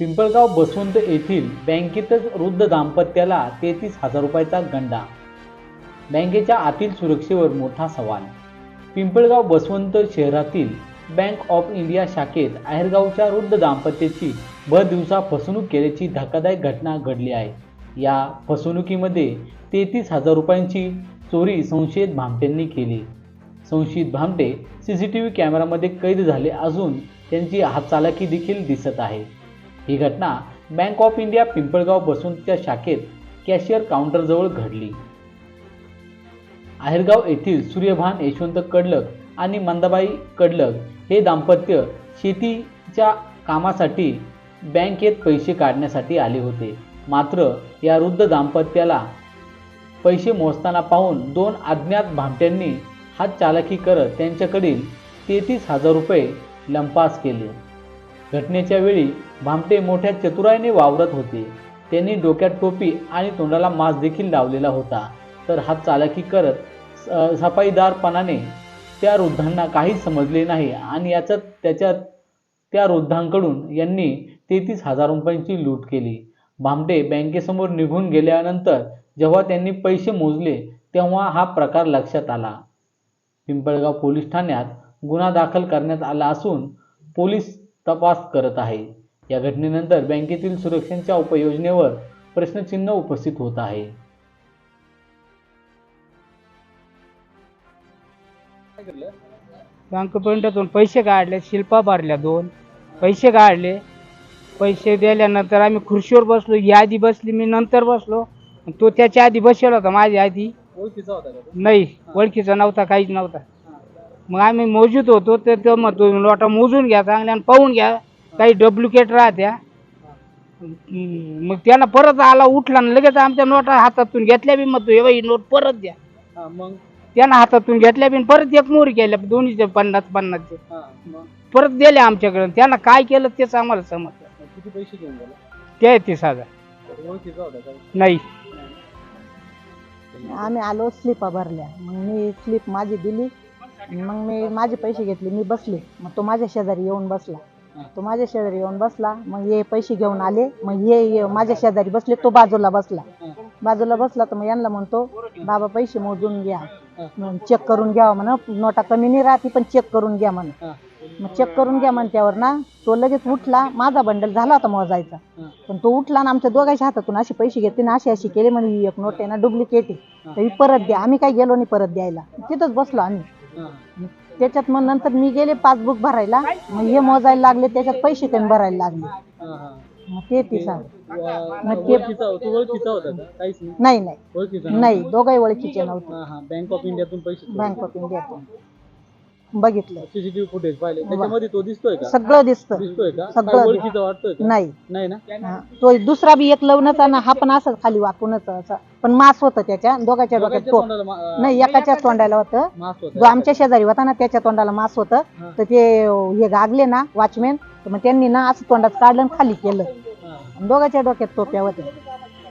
पिंपळगाव बसवंत येथील बँकेतच वृद्ध दाम्पत्याला तेहतीस हजार रुपयाचा गंडा. बँकेच्या आतील सुरक्षेवर मोठा सवाल. पिंपळगाव बसवंत शहरातील बँक ऑफ इंडिया शाखेत आहेरगावच्या वृद्ध दाम्पत्याची भर दिवसा फसवणूक केल्याची धक्कादायक घटना घडली आहे. या फसवणुकीमध्ये तेहतीस हजार रुपयांची चोरी संशयित भामटेंनी केली. संशयित भामटे सी सी टी व्ही कॅमेरामध्ये कैद झाले असून त्यांची हातचालाकी देखील दिसत आहे. ही घटना बँक ऑफ इंडिया पिंपळगाव बसूनच्या शाखेत कॅशियर काउंटरजवळ घडली. आहेरगाव येथील सूर्यभान यशवंत कडलक आणि मंदाबाई कडलक हे दाम्पत्य शेतीच्या कामासाठी बँकेत पैसे काढण्यासाठी आले होते. मात्र या वृद्ध दाम्पत्याला पैसे मोजताना पाहून दोन अज्ञात भामट्यांनी हातचालाकी करत त्यांच्याकडील तेहतीस हजार रुपये लंपास केले. घटनेच्या वेळी भामटे मोठ्या चतुराईने वावरत होते. त्यांनी डोक्यात टोपी आणि तोंडाला मास्क देखील लावलेला होता. तर हात चालाकी करत स- सफाईदारपणाने त्या वृद्धांना काहीच समजले नाही आणि याच्यात त्याच्यात त्या वृद्धांकडून यांनी तेहतीस हजार रुपयांची लूट केली. भामटे बँकेसमोर निघून गेल्यानंतर जेव्हा त्यांनी पैसे मोजले तेव्हा हा प्रकार लक्षात आला. पिंपळगाव पोलीस ठाण्यात गुन्हा दाखल करण्यात आला असून पोलीस तपास करत आहे. या घटनेनंतर बँकेतील सुरक्षेच्या उपयोजनेवर प्रश्नचिन्ह उपस्थित होत आहे. बँक पॉईंटातून पैसे काढले शिल्पा भरल्या दोन. पैसे काढले पैसे दिल्यानंतर आम्ही खुर्चीवर बसलो या आधी बसली मी नंतर बसलो. तो त्याच्या आधी बसेल होता माझ्या आधी. ओळखीचा होता का नाही ओळखीचा नव्हता काहीच नव्हता. मग आम्ही मोजूत होतो तर तो म्हणतो लोटा मोजून घ्या चांगल्या आणि पाहून घ्या. काही डुप्लिकेट राहत्या. मग त्याला परत आला उठला आणि लगेच आमच्या नोटा हातातून घेतल्या बी मग तो ही नोट परत द्या. हा मग? त्यानं हातातून घेतल्या बी परत एक मोहरी केल्या दोन्हीचे पन्नास पन्नासचे. हा मग? परत दिले आमच्याकडे त्यानं काय केलं तेच आम्हाला समजलं. किती पैसे घेऊन गेला? तेहतीस हजार. नाही. आम्ही आलो स्लिपा भरल्या. मग मी स्लिप माझी दिली. मग मी माझे पैसे घेतले मी बसले. मग तो माझ्या शेजारी येऊन बसला. तो माझ्या शेजारी येऊन बसला. मग हे पैसे घेऊन आले. मग हे ये माझ्या शेजारी बसले. तो बाजूला बसला. बाजूला बसला तर मग यांना म्हणतो बाबा पैसे मोजून घ्या. चेक करून घ्यावा म्हणा. नोटा कमी नाही राहते पण चेक करून घ्या म्हणा. मग चेक करून घ्या म्हणत्यावर ना तो लगेच उठला. माझा बंडल झाला होता मोजायचा. पण तो उठला ना आमच्या दोघांच्या हातातून असे पैसे घेतले ना अशी अशी केले म्हणजे ही एक नोट आहे ना डुप्लिकेट आहे. तर ही परत द्या. आम्ही काय गेलो नाही परत द्यायला. तिथंच बसलो आम्ही. त्याच्यात मग नंतर मी गेले पासबुक भरायला. मग हे मोजायला लागले त्याच्यात पैसे कमी भरायला लागले. मग ते ती सांग मग ते ओळखीचा होता का काहीच नाही नाही. नाही ओळखीचा नाही दोघंही ओळखीचे नव्हते. हा हा. बँक ऑफ इंडियातून पैसे बँक ऑफ इंडियातून बघितलं. सीसीटीव्ही फुटेज पाहिले. त्याच्यामध्ये तो दिसतोय का? सगळं दिसतं दिसतोय का? सगळं काय दिसतं. ओळखीचा वाटतोय का? नाही. नाही ना? हा. तो दुसरा बी एक लवणाचा ना हा पण असं खाली वाकूनच असा. पण मास होतं त्याच्या दोघांच्या डोक्यात दोघांच्या तो तोंडाला मा- अं, नाही एकाच्या तोंडाला होतं. मास्क होता जो आमच्या शेजारी होता ना त्याच्या तोंडाला मास होतं. हा. तर ते हे गागले ना वॉचमॅन तर मग त्यांनी ना असं तोंडात काढलं आणि खाली केलं. हा. आणि दोघांच्या डोक्यात टोप्या होत्या.